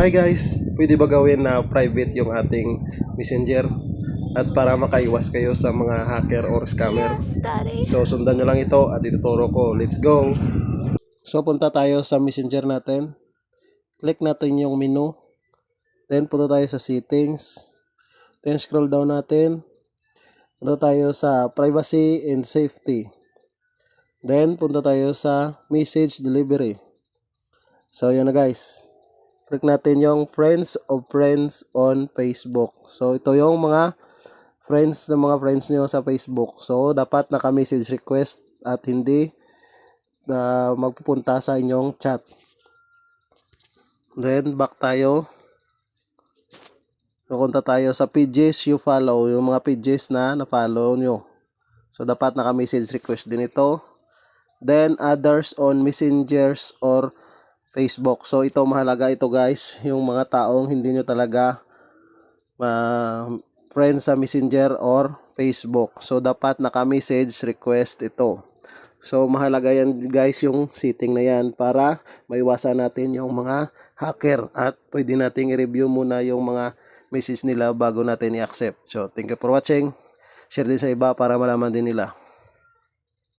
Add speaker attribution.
Speaker 1: Hi guys, pwede ba gawin na private yung ating messenger? At para makaiwas kayo sa mga hacker or scammer.
Speaker 2: Daddy.
Speaker 1: So sundan nyo lang ito at ituturo ko. Let's go! So punta tayo sa messenger natin. Click natin yung menu. Then punta tayo sa settings. Then scroll down natin. Punta tayo sa privacy and safety. Then punta tayo sa message delivery. So yun na guys. Click natin yung friends of friends on Facebook. So ito yung mga friends ng mga friends nyo sa Facebook. So dapat naka-message request at hindi na magpupunta sa inyong chat. Then back tayo. Pupunta tayo sa pages you follow, yung mga pages na na-follow nyo. So dapat naka-message request din ito. Then others on messengers or Facebook. So ito mahalaga ito guys, yung mga taong hindi nyo talaga ma friends sa Messenger or Facebook. So dapat naka-message request ito. So mahalaga yan guys yung setting na yan para maiwasan natin yung mga hacker at pwede nating i-review muna yung mga message nila bago natin i-accept. So thank you for watching. Share din sa iba para malaman din nila.